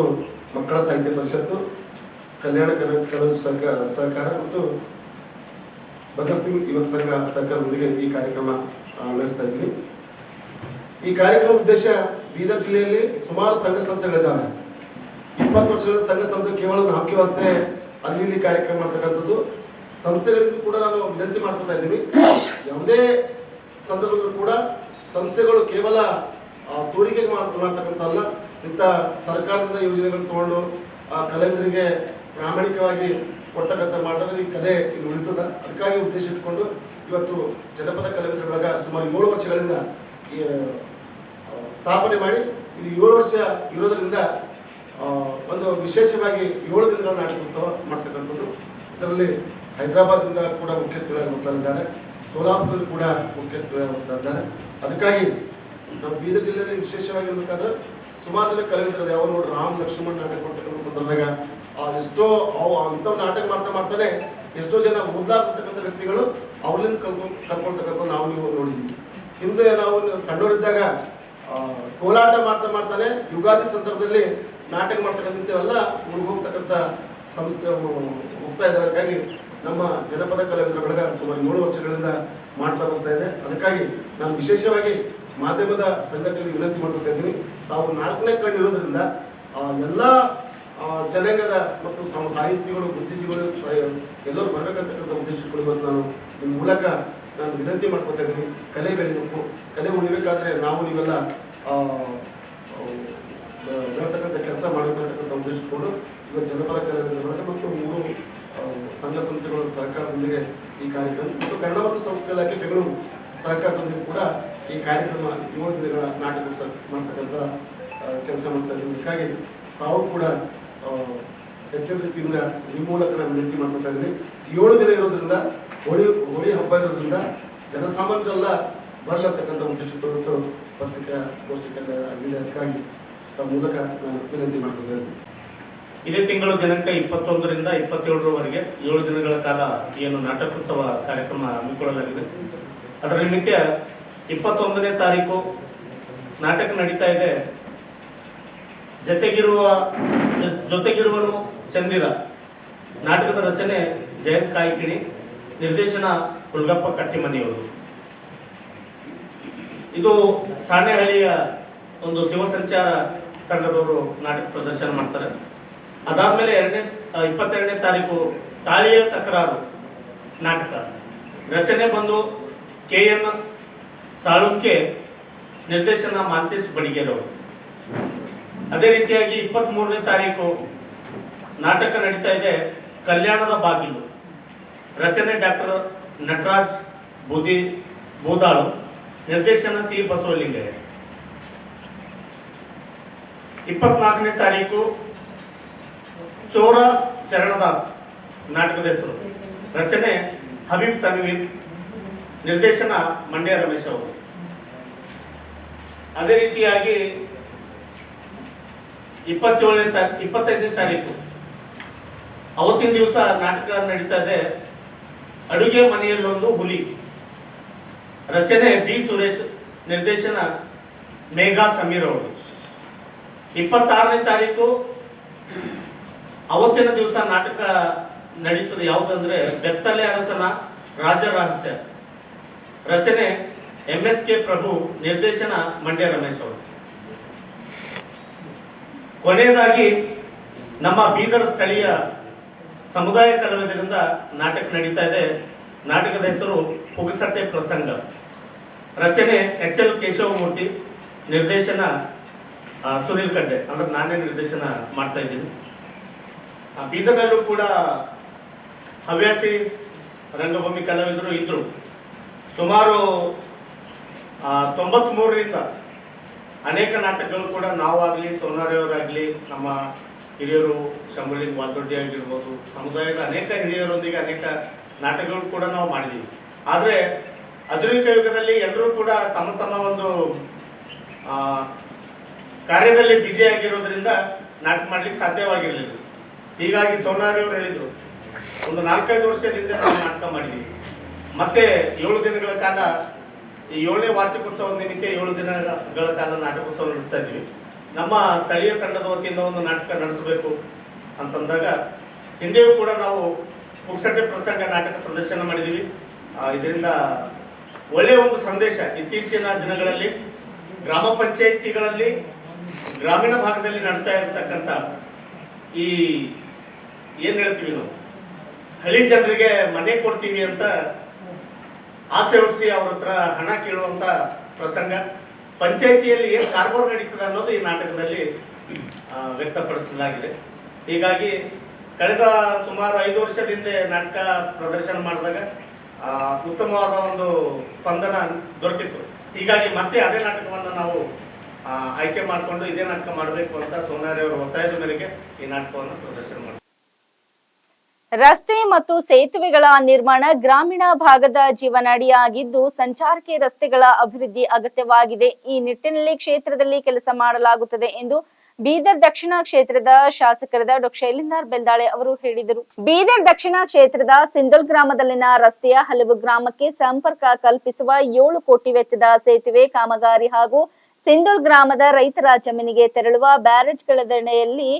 ಮಕ್ಕಳ ಸಾಹಿತ್ಯ ಪರಿಷತ್ತು, ಕಲ್ಯಾಣ ಕಲ ಕಲಾವಿದ ಸಹಕಾರ ಸಹಕಾರ ಮತ್ತು ಭಗತ್ ಸಿಂಗ್ ಯುವಕ ಸಂಘ ಸರ್ಕಾರದೊಂದಿಗೆ ಈ ಕಾರ್ಯಕ್ರಮ ನಡೆಸ್ತಾ ಇದ್ದೀವಿ ಈ ಕಾರ್ಯಕ್ರಮ ಉದ್ದೇಶ ಬೀದರ್ ಜಿಲ್ಲೆಯಲ್ಲಿ ಸುಮಾರು ಸಂಘ ಸಂಸ್ಥೆಗಳಿದ್ದಾವೆ. ಇಪ್ಪತ್ತು ವರ್ಷಗಳ ಸಂಘ ಸಂಸ್ಥೆ ಕೇವಲ ನಾಲ್ಕು ವಾಸ್ತೆ ಅಲ್ಲಿ ಕಾರ್ಯಕ್ರಮ ಮಾಡ್ತಕ್ಕಂಥದ್ದು. ಸಂಸ್ಥೆಗಳಿಗೂ ಕೂಡ ನಾನು ವಿನಂತಿ ಮಾಡ್ಕೊತಾ ಇದ್ದೀವಿ ಯಾವುದೇ ಸಂದರ್ಭದಲ್ಲೂ ಕೂಡ ಸಂಸ್ಥೆಗಳು ಕೇವಲ ಆ, ತೋರಿಕೆ ಮಾಡ್- ಮಾಡ್ತಕ್ಕಂಥ ಅಲ್ಲ ಇಂಥ ಸರ್ಕಾರದಿಂದ ಯೋಜನೆಗಳನ್ನು ತಗೊಂಡು ಆ ಕಲಾವಿದರಿಗೆ ಪ್ರಾಮಾಣಿಕವಾಗಿ ಕೊಡ್ತಕ್ಕಂಥ ಮಾಡಿದಾಗ ಈ ಕಲೆ ಇಲ್ಲಿ ಉಳಿತದ. ಅದಕ್ಕಾಗಿ ಉದ್ದೇಶ ಇಟ್ಕೊಂಡು ಇವತ್ತು ಜನಪದ ಕಲಾವಿದರ ಬಳಗ ಸುಮಾರು ಏಳು ವರ್ಷಗಳಿಂದ ಸ್ಥಾಪನೆ ಮಾಡಿ ಇದು ಏಳು ವರ್ಷ ಇರೋದರಿಂದ ಒಂದು ವಿಶೇಷವಾಗಿ ಏಳು ದಿನಗಳ ನಾಟಕೋತ್ಸವ ಮಾಡ್ತಕ್ಕಂಥದ್ದು. ಇದರಲ್ಲಿ ಹೈದರಾಬಾದಿಂದ ಕೂಡ ಬರ್ತಾ ಇದ್ದಾರೆ ಸೋಲಾಪುರದಲ್ಲಿ ಕೂಡ ಮುಖ್ಯ ಇದ್ದಾರೆ ಅದಕ್ಕಾಗಿ ನಮ್ಮ ಬೀದರ್ ಜಿಲ್ಲೆಯಲ್ಲಿ ವಿಶೇಷವಾಗಿ ಇರಬೇಕಾದ್ರೆ ಸುಮಾರು ಜನ ಕಲಾವಿದರು ಯಾವ ನೋಡಿ ರಾಮ್ ಲಕ್ಷ್ಮಣ್ ನಾಟಕ ಮಾಡ್ತಕ್ಕಂಥ ಸಂದರ್ಭದಾಗ ಎಷ್ಟೋ ಅವು ಅಂಥವು ನಾಟಕ ಮಾಡ್ತಾ ಮಾಡ್ತಾನೆ ಎಷ್ಟೋ ಜನ ಓದ್ಲಾರ್ತಕ್ಕಂಥ ವ್ಯಕ್ತಿಗಳು ಅವ್ರಿಂದ ಕಲ್ಕೊಂಡು ಕಲ್ಕೊಳ್ತಕ್ಕಂಥ ನಾವು ನೀವು ನೋಡಿದ್ವಿ ಹಿಂದೆ ನಾವು ಸಣ್ಣವರಿದ್ದಾಗ ಕೋಲಾಟ ಮಾಡ್ತಾ ಮಾಡ್ತಾನೆ ಯುಗಾದಿ ಸಂದರ್ಭದಲ್ಲಿ ನಾಟಕ ಮಾಡ್ತಕ್ಕಂಥವೆಲ್ಲ ಮುಳುಗೋಗ್ತಕ್ಕಂಥ ಸಂಸ್ಥೆ, ಹೋಗ್ತಾ ಇದ್ದಾರೆ. ಅದಕ್ಕಾಗಿ ನಮ್ಮ ಜನಪದ ಕಲಾವಿದರ ಬಳಗ ಸುಮಾರು ಏಳು ವರ್ಷಗಳಿಂದ ಮಾಡ್ತಾ ಬರ್ತಾ ಇದೆ. ಅದಕ್ಕಾಗಿ ನಾನು ವಿಶೇಷವಾಗಿ ಮಾಧ್ಯಮದ ಸಂಗತಿಗಳಿಗೆ ವಿನಂತಿ ಮಾಡ್ಕೊತಾ ಇದ್ದೀನಿ. ತಾವು ನಾಲ್ಕನೇ ಕಣ್ಣು ಇರೋದ್ರಿಂದ ಎಲ್ಲ ಜನಾಂಗದ ಮತ್ತು ಸಾಹಿತಿಗಳು, ಬುದ್ಧಿಜೀವಿಗಳು ಎಲ್ಲರೂ ಬರಬೇಕಂತಕ್ಕಂಥ ಉದ್ದೇಶ ಇಟ್ಕೊಂಡು ಇವತ್ತು ನಾನು ನಿಮ್ಮ ಮೂಲಕ ನಾನು ವಿನಂತಿ ಮಾಡ್ಕೊತಾ ಇದ್ದೀನಿ. ಕಲೆ ಬೆಳಿಬೇಕು ಕಲೆ ಉಳಿಬೇಕಾದ್ರೆ ನಾವು ನೀವೆಲ್ಲ ಬೆಳೆಸ್ತಕ್ಕಂಥ ಕೆಲಸ ಮಾಡಬೇಕಂತಕ್ಕಂಥ ಉದ್ದೇಶ ಇಟ್ಕೊಂಡು ಇವತ್ತು ಜನಪದ ಕಲಾವಿದರ ಮತ್ತು ಮೂರು ಸಂಘ ಸಂಸ್ಥೆಗಳ ಸಹಕಾರದೊಂದಿಗೆ ಈ ಕಾರ್ಯಕ್ರಮ. ಮತ್ತು ಕನ್ನಡ ಮತ್ತು ಸಂಸ್ಕೃತಿ ಇಲಾಖೆ ಬೆಂಗಳೂರು ಸಹಕಾರದೊಂದಿಗೆ ಕೂಡ ಈ ಕಾರ್ಯಕ್ರಮ ಏಳು ದಿನಗಳ ನಾಟಕ ಮಾಡ್ತಕ್ಕಂಥ ಕೆಲಸ ಮಾಡ್ತಾ ಹೀಗಾಗಿ ತಾವು ಕೂಡ ಹೆಚ್ಚಿನ ರೀತಿಯಿಂದ ಈ ಮೂಲಕ ನಾನು ವಿನಂತಿ ಮಾಡ್ಕೊತಾ ಇದ್ದೀನಿ ಏಳು ದಿನ ಇರೋದ್ರಿಂದ, ಹೋಳಿ ಹೋಳಿ ಹಬ್ಬ ಇರೋದ್ರಿಂದ ಜನಸಾಮಾನ್ಯರೆಲ್ಲ ಬರಲತಕ್ಕಂಥ ಒಂದು ಇಟ್ಟು ಪತ್ರಿಕಾ ಗೋಷ್ಠಿ ಆಗಿದೆ. ಅದಕ್ಕಾಗಿ ತಮ್ಮ ಮೂಲಕ ನಾನು ವಿನಂತಿ ಮಾಡ್ಕೊತಾ ಇದೇ ತಿಂಗಳು ದಿನಾಂಕ ಇಪ್ಪತ್ತೊಂದರಿಂದ ಇಪ್ಪತ್ತೇಳರವರೆಗೆ ಏಳು ದಿನಗಳ ಕಾಲ ಏನು ನಾಟಕೋತ್ಸವ ಕಾರ್ಯಕ್ರಮ ಹಮ್ಮಿಕೊಳ್ಳಲಾಗಿದೆ. ಅದರ ನಿಮಿತ್ತ ಇಪ್ಪತ್ತೊಂದನೇ ತಾರೀಕು ನಾಟಕ ನಡೀತಾ ಇದೆ. ಜತೆಗಿರುವ ಜೊತೆಗಿರುವನು ಚಂದಿರ. ನಾಟಕದ ರಚನೆ ಜಯಂತ್ ಕಾಯ್ಕಿಣಿ, ನಿರ್ದೇಶನ ಹುಲ್ಗಪ್ಪ ಕಟ್ಟಿಮನಿಯವರು. ಇದು ಸಾಣೆಹಳ್ಳಿಯ ಒಂದು ಶಿವಸಂಚಾರ ತಂಡದವರು ನಾಟಕ ಪ್ರದರ್ಶನ ಮಾಡ್ತಾರೆ. ಅದಾದ್ಮೇಲೆ ಎರಡನೇ ಇಪ್ಪತ್ತೆರಡನೇ ತಾರೀಕು ತಾಳಿಯ ತಕರಾರು ನಾಟಕ. ರಚನೆ ಬಂದು ಕೆ ಎನ್ ಸಾಳುಂಕೆ, ನಿರ್ದೇಶನ ಮಾಂತೇಶ್ ಬಡಿಗೇರವರು. ಅದೇ ರೀತಿಯಾಗಿ ಇಪ್ಪತ್ತ್ ಮೂರನೇ ತಾರೀಕು ನಾಟಕ ನಡೀತಾ ಇದೆ ಕಲ್ಯಾಣದ ಬಾಗಿಲು. ರಚನೆ ಡಾಕ್ಟರ್ ನಟರಾಜ್ ಬೂದಿ, ಬೂದಾಳು, ನಿರ್ದೇಶನ ಸಿ ಬಸವಲಿಂಗಯ್ಯ. ಇಪ್ಪತ್ನಾಲ್ಕನೇ ತಾರೀಕು ಚೋರ ಚರಣದಾಸ್ ನಾಟಕದ ಹೆಸರು ರಚನೆ ಹಬೀಬ್ ತನ್ವೀರ್, ನಿರ್ದೇಶನ ಮಂಡ್ಯ ರಮೇಶ್ ಅವರು. ಅದೇ ರೀತಿಯಾಗಿ ಇಪ್ಪತ್ತೇಳನೇ ತಾ, ಇಪ್ಪತ್ತೈದನೇ ತಾರೀಕು. ಅವತ್ತಿನ ದಿವಸ ನಾಟಕ ನಡೀತಾ ಇದೆ. ಅಡುಗೆ ಮನೆಯಲ್ಲೊಂದು ಹುಲಿ. ರಚನೆ ಬಿ ಸುರೇಶ್, ನಿರ್ದೇಶನ ಮೇಘಾ ಸಮೀರ್ ಅವರು. ಇಪ್ಪತ್ತಾರನೇ ತಾರೀಕು ಅವತ್ತಿನ ದಿವಸ ನಾಟಕ ನಡೀತದೆ ಯಾವುದಂದ್ರೆ ಬೆತ್ತಲೆ ಅರಸನ ರಾಜರಹಸ್ಯ ರಚನೆ ಎಂ ಎಸ್ ಕೆ ಪ್ರಭು, ನಿರ್ದೇಶನ ಮಂಡ್ಯ ರಮೇಶ್ ಅವರು. ಕೊನೆಯದಾಗಿ ನಮ್ಮ ಬೀದರ್ ಸ್ಥಳೀಯ ಸಮುದಾಯ ಕಲಾವಿದರಿಂದ ನಾಟಕ ನಡೀತಾ ಇದೆ. ನಾಟಕದ ಹೆಸರು ಪುಗಸಟ್ಟೆ ಪ್ರಸಂಗ. ರಚನೆ ಎಚ್ ಎಲ್ ಕೇಶವಮೂರ್ತಿ, ನಿರ್ದೇಶನ ಸುನಿಲ್ ಕಡ್ಡೆ. ಅಂದ್ರೆ ನಾನೇ ನಿರ್ದೇಶನ ಮಾಡ್ತಾ ಇದ್ದೀನಿ. ಬೀದರ್ನಲ್ಲೂ ಕೂಡ ಹವ್ಯಾಸಿ ರಂಗಭೂಮಿ ಕಲಾವಿದರು ಇದ್ರು. ಸುಮಾರು ತೊಂಬತ್ ಮೂರರಿಂದ ಅನೇಕ ನಾಟಕಗಳು ಕೂಡ ನಾವಾಗಲಿ ಸೋನಾರಿಯವರಾಗಲಿ ನಮ್ಮ ಹಿರಿಯರು ಶಂಭುಲಿಂಗ್ ವಾಲ್ದೊಡ್ಡಿ ಆಗಿರ್ಬೋದು ಸಮುದಾಯದ ಅನೇಕ ಹಿರಿಯರೊಂದಿಗೆ ಅನೇಕ ನಾಟಕಗಳು ಕೂಡ ನಾವು ಮಾಡಿದ್ದೀವಿ ಆದರೆ ಆಧುನಿಕ ಯುಗದಲ್ಲಿ ಎಲ್ಲರೂ ಕೂಡ ತಮ್ಮ ತಮ್ಮ ಒಂದು ಆ, ಕಾರ್ಯದಲ್ಲಿ ಬ್ಯುಸಿ ಆಗಿರೋದ್ರಿಂದ ನಾಟಕ ಮಾಡ್ಲಿಕ್ಕೆ ಸಾಧ್ಯವಾಗಿರಲಿಲ್ಲ. ಹೀಗಾಗಿ ಸೋನಾರಿ ಅವರು ಹೇಳಿದ್ರು, ಒಂದು ನಾಲ್ಕೈದು ವರ್ಷದಿಂದ ನಾವು ನಾಟಕ ಮಾಡಿದ್ದೀವಿ ಮತ್ತೆ ಏಳು ದಿನಗಳ ಕಾಲ, ಈ ಏಳನೇ ವಾರ್ಷಿಕೋತ್ಸವ ನಿಮಿತ್ತ ಏಳು ದಿನಗಳ ಕಾಲ ನಾಟಕೋತ್ಸವ ನಡೆಸ್ತಾ ಇದ್ದೀವಿ. ನಮ್ಮ ಸ್ಥಳೀಯ ತಂಡದ ವತಿಯಿಂದ ಒಂದು ನಾಟಕ ನಡೆಸಬೇಕು ಅಂತಂದಾಗ, ಹಿಂದೆಯೂ ಕೂಡ ನಾವು ಪುಕ್ಸಟ್ಟೆ ಪ್ರಸಂಗ ನಾಟಕ ಪ್ರದರ್ಶನ ಮಾಡಿದ್ದೀವಿ ಇದರಿಂದ ಒಳ್ಳೆಯ ಒಂದು ಸಂದೇಶ ಇತ್ತೀಚಿನ ದಿನಗಳಲ್ಲಿ, ಗ್ರಾಮ ಪಂಚಾಯಿತಿಗಳಲ್ಲಿ, ಗ್ರಾಮೀಣ ಭಾಗದಲ್ಲಿ ನಡ್ತಾ ಇರತಕ್ಕಂಥ ಈ ಏನ್ ಹೇಳ್ತೀವಿ ನಾವು? ಹಳ್ಳಿ ಜನರಿಗೆ ಮನೆ ಕೊಡ್ತೀವಿ ಅಂತ ಆಸೆ ಹುಟ್ಟಿಸಿ ಅವ್ರ ಹತ್ರ ಹಣ ಕೇಳುವಂತ ಪ್ರಸಂಗ. ಪಂಚಾಯಿತಿಯಲ್ಲಿ ಏನ್ ಕಾರ್ಬಾರ್ ನಡೀತದೆ ಅನ್ನೋದು ಈ ನಾಟಕದಲ್ಲಿ ವ್ಯಕ್ತಪಡಿಸಲಾಗಿದೆ. ಹೀಗಾಗಿ ಕಳೆದ ಸುಮಾರು ಐದು ವರ್ಷದಿಂದ ನಾಟಕ ಪ್ರದರ್ಶನ ಮಾಡಿದಾಗ ಉತ್ತಮವಾದ ಒಂದು ಸ್ಪಂದನ ದೊರಕಿತ್ತು. ಹೀಗಾಗಿ ಮತ್ತೆ ಅದೇ ನಾಟಕವನ್ನು ನಾವು ಆಯ್ಕೆ ಮಾಡಿಕೊಂಡು ಇದೇ ನಾಟಕ ಮಾಡಬೇಕು ಅಂತ ಸೋನಾರಿ ಒತ್ತಾಯದ ಮೇರೆಗೆ ಈ ನಾಟಕವನ್ನು ಪ್ರದರ್ಶನ ಮಾಡಿದ್ರು ರಸ್ತೆ ಮತ್ತು ಸೇತುವೆಗಳ ನಿರ್ಮಾಣ ಗ್ರಾಮೀಣ ಭಾಗದ ಜೀವನಾಡಿಯಾಗಿದ್ದು ಸಂಚಾರಕ್ಕೆ ರಸ್ತೆಗಳ ಅಭಿವೃದ್ಧಿ ಅಗತ್ಯವಾಗಿದೆ. ಈ ನಿಟ್ಟಿನಲ್ಲಿ ಕ್ಷೇತ್ರದಲ್ಲಿ ಕೆಲಸ ಮಾಡಲಾಗುತ್ತದೆ ಎಂದು ಬೀದರ್ ದಕ್ಷಿಣ ಕ್ಷೇತ್ರದ ಶಾಸಕರಾದ ಡಾಕ್ಟರ್ ಶೈಲಿಂದಾರ್ ಬೆಲ್ದಾಳೆ ಅವರು ಹೇಳಿದರು. ಬೀದರ್ ದಕ್ಷಿಣ ಕ್ಷೇತ್ರದ ಸಿಂಧುಲ್ ಗ್ರಾಮದಲ್ಲಿನ ರಸ್ತೆಯ ಹಲವು ಗ್ರಾಮಕ್ಕೆ ಸಂಪರ್ಕ ಕಲ್ಪಿಸುವ ಏಳು ಕೋಟಿ ವೆಚ್ಚದ ಸೇತುವೆ, ಕಾಮಗಾರಿ ಹಾಗೂ ಸಿಂಧುಲ್ ಗ್ರಾಮದ ರೈತರ ಜಮೀನಿಗೆ ತೆರಳುವ ಬ್ಯಾರೇಜ್ಗಳದೆಡೆಯಲ್ಲಿ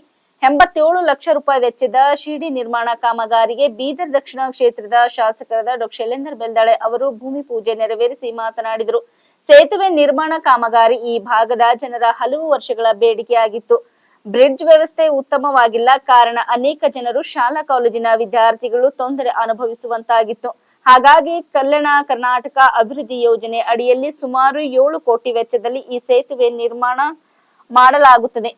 ಎಂಬತ್ತೇಳು ಲಕ್ಷ ರೂಪಾಯಿ ವೆಚ್ಚದ ಶಿಡಿ ನಿರ್ಮಾಣ ಕಾಮಗಾರಿಗೆ ಬೀದರ್ ದಕ್ಷಿಣ ಕ್ಷೇತ್ರದ ಶಾಸಕರಾದ ಡಾಕ್ಟರ್ ಶೈಲೇಂದ್ರ ಬೆಲ್ದಾಳೆ ಅವರು ಭೂಮಿ ಪೂಜೆ ನೆರವೇರಿಸಿ ಮಾತನಾಡಿದರು. ಸೇತುವೆ ನಿರ್ಮಾಣ ಕಾಮಗಾರಿ ಈ ಭಾಗದ ಜನರ ಹಲವು ವರ್ಷಗಳ ಬೇಡಿಕೆಯಾಗಿತ್ತು. ಬ್ರಿಡ್ಜ್ ವ್ಯವಸ್ಥೆ ಉತ್ತಮವಾಗಿಲ್ಲ. ಕಾರಣ ಅನೇಕ ಜನರು ಶಾಲಾ ಕಾಲೇಜಿನ ವಿದ್ಯಾರ್ಥಿಗಳು ತೊಂದರೆ ಅನುಭವಿಸುವಂತಾಗಿತ್ತು. ಹಾಗಾಗಿ ಕಲ್ಯಾಣ ಕರ್ನಾಟಕ ಅಭಿವೃದ್ಧಿ ಯೋಜನೆ ಅಡಿಯಲ್ಲಿ ಸುಮಾರು ಏಳು ಕೋಟಿ ವೆಚ್ಚದಲ್ಲಿ ಈ ಸೇತುವೆ ನಿರ್ಮಾಣ ಮಾಡಲಾಗುತ್ತದೆ.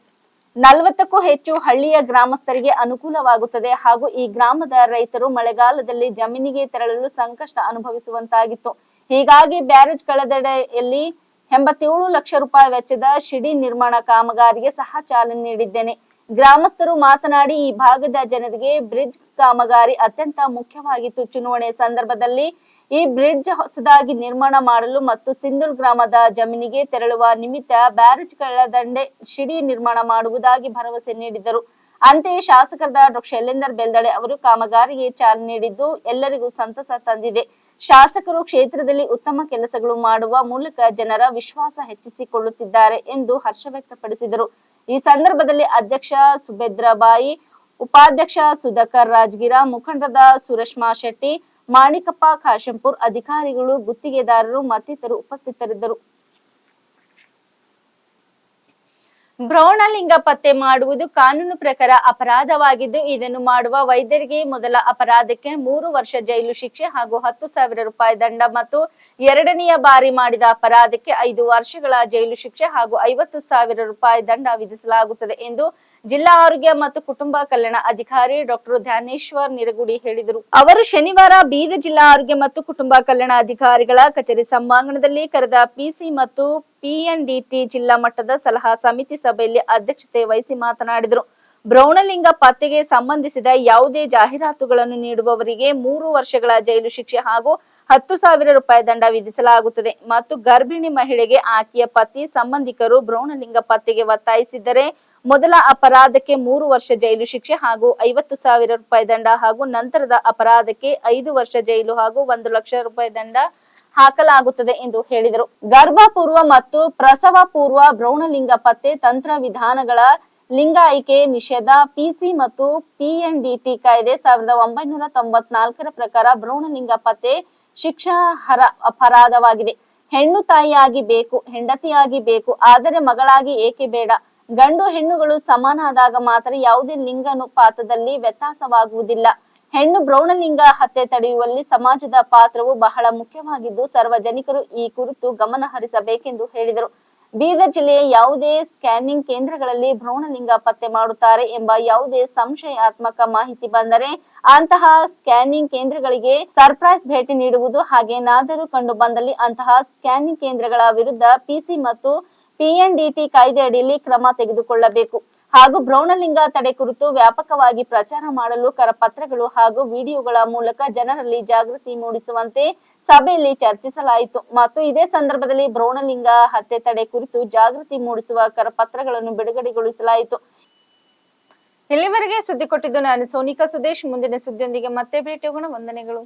ನಲವತ್ತಕ್ಕೂ ಹೆಚ್ಚು ಹಳ್ಳಿಯ ಗ್ರಾಮಸ್ಥರಿಗೆ ಅನುಕೂಲವಾಗುತ್ತದೆ ಹಾಗೂ ಈ ಗ್ರಾಮದ ರೈತರು ಮಳೆಗಾಲದಲ್ಲಿ ಜಮೀನಿಗೆ ತೆರಳಲು ಸಂಕಷ್ಟ ಅನುಭವಿಸುವಂತಾಗಿತ್ತು. ಹೀಗಾಗಿ ಬ್ಯಾರೇಜ್ ಕಳೆದೆಡೆಯಲ್ಲಿ ಎಂಬತ್ತೇಳು ಲಕ್ಷ ರೂಪಾಯಿ ವೆಚ್ಚದ ಶಿಡಿ ನಿರ್ಮಾಣ ಕಾಮಗಾರಿಗೆ ಸಹ ಚಾಲನೆ ನೀಡಿದ್ದೇನೆ. ಗ್ರಾಮಸ್ಥರು ಮಾತನಾಡಿ, ಈ ಭಾಗದ ಜನರಿಗೆ ಬ್ರಿಡ್ಜ್ ಕಾಮಗಾರಿ ಅತ್ಯಂತ ಮುಖ್ಯವಾಗಿತ್ತು. ಚುನಾವಣೆ ಸಂದರ್ಭದಲ್ಲಿ ಈ ಬ್ರಿಡ್ಜ್ ಹೊಸದಾಗಿ ನಿರ್ಮಾಣ ಮಾಡಲು ಮತ್ತು ಸಿಂಧುಲ್ ಗ್ರಾಮದ ಜಮೀನಿಗೆ ತೆರಳುವ ನಿಮಿತ್ತ ಬ್ಯಾರೇಜ್ ದಂಡೆ ಶಿಡಿ ನಿರ್ಮಾಣ ಮಾಡುವುದಾಗಿ ಭರವಸೆ ನೀಡಿದರು ಅಂತೆಯೇ ಶಾಸಕರಾದ ಡಾಕ್ಟರ್ ಶೈಲೇಂದರ್ ಬೆಲ್ದಡೆ ಅವರು ಕಾಮಗಾರಿಗೆ ಚಾಲನೆ ನೀಡಿದ್ದು ಎಲ್ಲರಿಗೂ ಸಂತಸ ತಂದಿದೆ. ಶಾಸಕರು ಕ್ಷೇತ್ರದಲ್ಲಿ ಉತ್ತಮ ಕೆಲಸಗಳು ಮಾಡುವ ಮೂಲಕ ಜನರ ವಿಶ್ವಾಸ ಹೆಚ್ಚಿಸಿಕೊಳ್ಳುತ್ತಿದ್ದಾರೆ ಎಂದು ಹರ್ಷ ವ್ಯಕ್ತಪಡಿಸಿದರು. ಈ ಸಂದರ್ಭದಲ್ಲಿ ಅಧ್ಯಕ್ಷ ಸುಭದ್ರಬಾಯಿ, ಉಪಾಧ್ಯಕ್ಷ ಸುಧಾಕರ್ ರಾಜ್ಗಿರ, ಮುಖಂಡರಾದ ಸುರೇಶ್ ಮಾಶೆಟ್ಟಿ ಮಾಣಿಕಪ್ಪ ಖಾಶೆಂಪುರ್ ಅಧಿಕಾರಿಗಳು ಗುತ್ತಿಗೆದಾರರು ಮತ್ತಿತರರು ಉಪಸ್ಥಿತರಿದ್ದರು. ಭ್ರೂಣಲಿಂಗ ಪತ್ತೆ ಮಾಡುವುದು ಕಾನೂನು ಪ್ರಕಾರ ಅಪರಾಧವಾಗಿದ್ದು, ಇದನ್ನು ಮಾಡುವ ವೈದ್ಯರಿಗೆ ಮೊದಲ ಅಪರಾಧಕ್ಕೆ ಮೂರು ವರ್ಷ ಜೈಲು ಶಿಕ್ಷೆ ಹಾಗೂ ಹತ್ತು ಸಾವಿರ ರೂಪಾಯಿ ದಂಡ ಮತ್ತು ಎರಡನೆಯ ಬಾರಿ ಮಾಡಿದ ಅಪರಾಧಕ್ಕೆ ಐದು ವರ್ಷಗಳ ಜೈಲು ಶಿಕ್ಷೆ ಹಾಗೂ ಐವತ್ತು ಸಾವಿರ ರೂಪಾಯಿ ದಂಡ ವಿಧಿಸಲಾಗುತ್ತದೆ ಎಂದು ಜಿಲ್ಲಾ ಆರೋಗ್ಯ ಮತ್ತು ಕುಟುಂಬ ಕಲ್ಯಾಣ ಅಧಿಕಾರಿ ಡಾಕ್ಟರ್ ಧ್ಯಾನೇಶ್ವರ್ ನಿರಗುಡಿ ಹೇಳಿದರು. ಅವರು ಶನಿವಾರ ಬೀದರ್ ಜಿಲ್ಲಾ ಆರೋಗ್ಯ ಮತ್ತು ಕುಟುಂಬ ಕಲ್ಯಾಣ ಅಧಿಕಾರಿಗಳ ಕಚೇರಿ ಸಭಾಂಗಣದಲ್ಲಿ ಕರೆದ ಪಿಸಿ ಮತ್ತು ಪಿಎನ್ಡಿಟಿ ಜಿಲ್ಲಾ ಮಟ್ಟದ ಸಲಹಾ ಸಮಿತಿ ಸಭೆಯಲ್ಲಿ ಅಧ್ಯಕ್ಷತೆ ವಹಿಸಿ ಮಾತನಾಡಿದರು. ಭ್ರೌಣಲಿಂಗ ಪತ್ತೆಗೆ ಸಂಬಂಧಿಸಿದ ಯಾವುದೇ ಜಾಹೀರಾತುಗಳನ್ನು ನೀಡುವವರಿಗೆ ಮೂರು ವರ್ಷಗಳ ಜೈಲು ಶಿಕ್ಷೆ ಹಾಗೂ ಹತ್ತು ಸಾವಿರ ರೂಪಾಯಿ ದಂಡ ವಿಧಿಸಲಾಗುತ್ತದೆ. ಮತ್ತು ಗರ್ಭಿಣಿ ಮಹಿಳೆಗೆ ಆಕೆಯ ಪತಿ, ಸಂಬಂಧಿಕರು ಭ್ರೌಣಲಿಂಗ ಪತ್ತೆಗೆ ಒತ್ತಾಯಿಸಿದ್ದರೆ ಮೊದಲ ಅಪರಾಧಕ್ಕೆ ಮೂರು ವರ್ಷ ಜೈಲು ಶಿಕ್ಷೆ ಹಾಗೂ ಐವತ್ತು ಸಾವಿರ ರೂಪಾಯಿ ದಂಡ ಹಾಗೂ ನಂತರದ ಅಪರಾಧಕ್ಕೆ ಐದು ವರ್ಷ ಜೈಲು ಹಾಗೂ ಒಂದು ಲಕ್ಷ ರೂಪಾಯಿ ದಂಡ ಹಾಕಲಾಗುತ್ತದೆ ಎಂದು ಹೇಳಿದರು. ಗರ್ಭಪೂರ್ವ ಮತ್ತು ಪ್ರಸವ ಪೂರ್ವ ಭ್ರೂಣಲಿಂಗ ಪತ್ತೆ ತಂತ್ರ ವಿಧಾನಗಳ ಲಿಂಗಾಯಿಕೆ ನಿಷೇಧ ಪಿಸಿ ಮತ್ತು ಪಿಎನ್ಡಿಟಿ ಕಾಯ್ದೆ ಸಾವಿರದ ಒಂಬೈನೂರ ತೊಂಬತ್ನಾಲ್ಕರ ಪ್ರಕಾರ ಭ್ರೂಣಲಿಂಗ ಪತ್ತೆ ಶಿಕ್ಷಾರ್ಹ ಅಪರಾಧವಾಗಿದೆ. ಹೆಣ್ಣು ತಾಯಿಯಾಗಿ ಬೇಕು, ಹೆಂಡತಿಯಾಗಿ ಬೇಕು, ಆದರೆ ಮಗಳಾಗಿ ಏಕೆ ಬೇಡ? ಗಂಡು ಹೆಣ್ಣುಗಳು ಸಮಾನಾದಾಗ ಮಾತ್ರ ಯಾವುದೇ ಲಿಂಗಾನುಪಾತದಲ್ಲಿ ವ್ಯತ್ಯಾಸವಾಗುವುದಿಲ್ಲ. ಹೆಣ್ಣು ಭ್ರೌಣಲಿಂಗ ಹತ್ಯೆ ತಡೆಯುವಲ್ಲಿ ಸಮಾಜದ ಪಾತ್ರವು ಬಹಳ ಮುಖ್ಯವಾಗಿದ್ದು, ಸಾರ್ವಜನಿಕರು ಈ ಕುರಿತು ಗಮನ ಹರಿಸಬೇಕೆಂದು ಹೇಳಿದರು. ಬೀದರ್ ಜಿಲ್ಲೆಯ ಯಾವುದೇ ಸ್ಕ್ಯಾನಿಂಗ್ ಕೇಂದ್ರಗಳಲ್ಲಿ ಭ್ರೂಣಲಿಂಗ ಪತ್ತೆ ಮಾಡುತ್ತಾರೆ ಎಂಬ ಯಾವುದೇ ಸಂಶಯಾತ್ಮಕ ಮಾಹಿತಿ ಬಂದರೆ ಅಂತಹ ಸ್ಕ್ಯಾನಿಂಗ್ ಕೇಂದ್ರಗಳಿಗೆ ಸರ್ಪ್ರೈಸ್ ಭೇಟಿ ನೀಡುವುದು ಹಾಗೇನಾದರೂ ಕಂಡು ಬಂದಲ್ಲಿ ಅಂತಹ ಸ್ಕ್ಯಾನಿಂಗ್ ಕೇಂದ್ರಗಳ ವಿರುದ್ಧ ಪಿಸಿ ಮತ್ತು ಪಿಎನ್ಡಿಟಿ ಕಾಯ್ದೆ ಅಡಿಯಲ್ಲಿ ಕ್ರಮ ತೆಗೆದುಕೊಳ್ಳಬೇಕು. ಹಾಗೂ ಭ್ರೌಣಲಿಂಗ ತಡೆ ಕುರಿತು ವ್ಯಾಪಕವಾಗಿ ಪ್ರಚಾರ ಮಾಡಲು ಕರಪತ್ರಗಳು ಹಾಗೂ ವಿಡಿಯೋಗಳ ಮೂಲಕ ಜನರಲ್ಲಿ ಜಾಗೃತಿ ಮೂಡಿಸುವಂತೆ ಸಭೆಯಲ್ಲಿ ಚರ್ಚಿಸಲಾಯಿತು. ಮತ್ತು ಇದೇ ಸಂದರ್ಭದಲ್ಲಿ ಭ್ರೌಣಲಿಂಗ ಹತ್ಯೆ ತಡೆ ಕುರಿತು ಜಾಗೃತಿ ಮೂಡಿಸುವ ಕರಪತ್ರಗಳನ್ನು ಬಿಡುಗಡೆಗೊಳಿಸಲಾಯಿತು. ಇಲ್ಲಿವರೆಗೆ ಸುದ್ದಿ ಕೊಟ್ಟಿದ್ದು ನಾನು ಸೋನಿಕಾ ಸುದೇಶ್. ಮುಂದಿನ ಸುದ್ದಿಯೊಂದಿಗೆ ಮತ್ತೆ ಭೇಟಿ ಹೋಗೋಣ ವಂದನೆಗಳು.